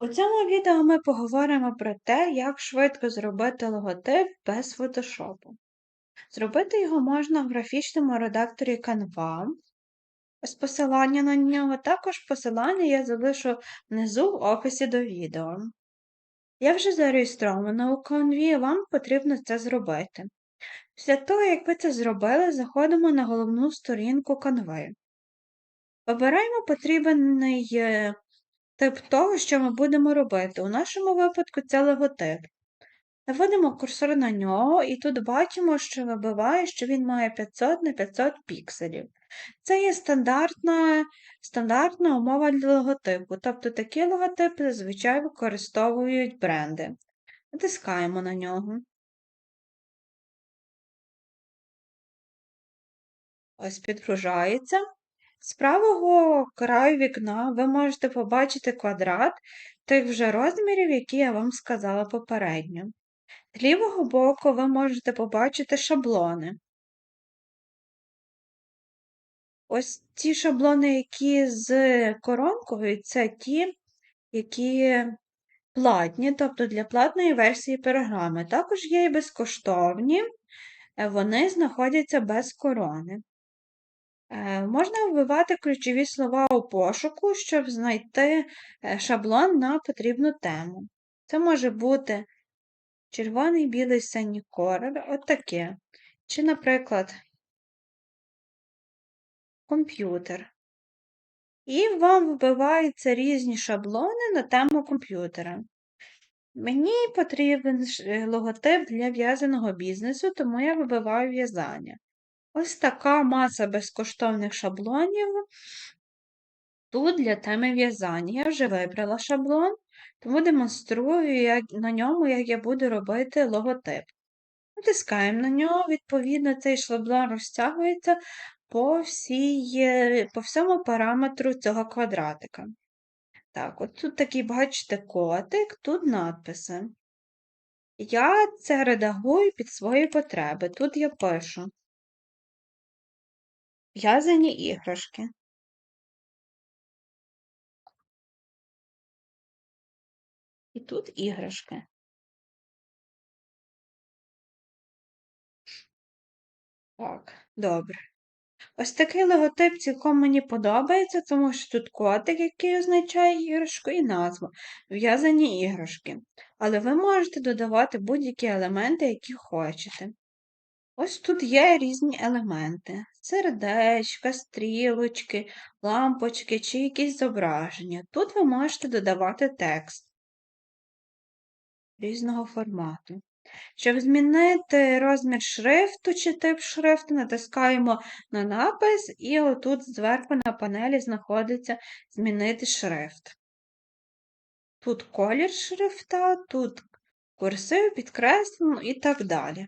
У цьому відео ми поговоримо про те, як швидко зробити логотип без фотошопу. Зробити його можна в графічному редакторі Canva з посилання на нього, також посилання я залишу внизу в описі до відео. Я вже зареєстрована у Canva, вам потрібно це зробити. Після того, як ви це зробили, заходимо на головну сторінку Canva. Обираємо потрібний е, тип того, що ми будемо робити. У нашому випадку це логотип. Наводимо курсор на нього, і тут бачимо, що вибиває, що він має 500 на 500 пікселів. Це є стандартна стандартна умова для логотипу, тобто такі логотипи зазвичай використовують бренди. Натискаємо на нього. Ось підгружається. З правого краю вікна ви можете побачити квадрат тих вже розмірів, які я вам сказала попередньо. З лівого боку ви можете побачити шаблони. Ось ті шаблони, які з коронкою, це ті, які платні, тобто для платної версії програми. Також є і безкоштовні, вони знаходяться без корони. Е, можна вбивати ключові слова у пошуку, щоб знайти е, шаблон на потрібну тему. Це може бути червоний, білий, синій колір, отаке. Чи, наприклад, комп'ютер. І вам вбиваються різні шаблони на тему комп'ютера. Мені потрібен е, логотип для в'язаного бізнесу, тому я вибиваю в'язання. Ось така маса безкоштовних шаблонів. Тут для теми в'язання. Я вже вибрала шаблон, тому демонструю як, на ньому, як я буду робити логотип. Натискаємо на нього, відповідно, цей шаблон розтягується по всій, по всьому параметру цього квадратика. Так, от тут такий, бачите, котик, тут надписи. Я це редагую під свої потреби. Тут я пишу в'язані іграшки. І тут іграшки. Так, добре. Ось такий логотип цілком мені подобається, тому що тут котик, який означає іграшку, і назва в'язані іграшки. Але ви можете додавати будь-які елементи, які хочете. Ось тут є різні елементи: сердечка, стрілочки, лампочки чи якісь зображення. Тут ви можете додавати текст різного формату. Щоб змінити розмір шрифту чи тип шрифту, натискаємо на напис, і отут зверху на панелі знаходиться Змінити шрифт. Тут колір шрифта, тут курсив, підкреслено і так далі.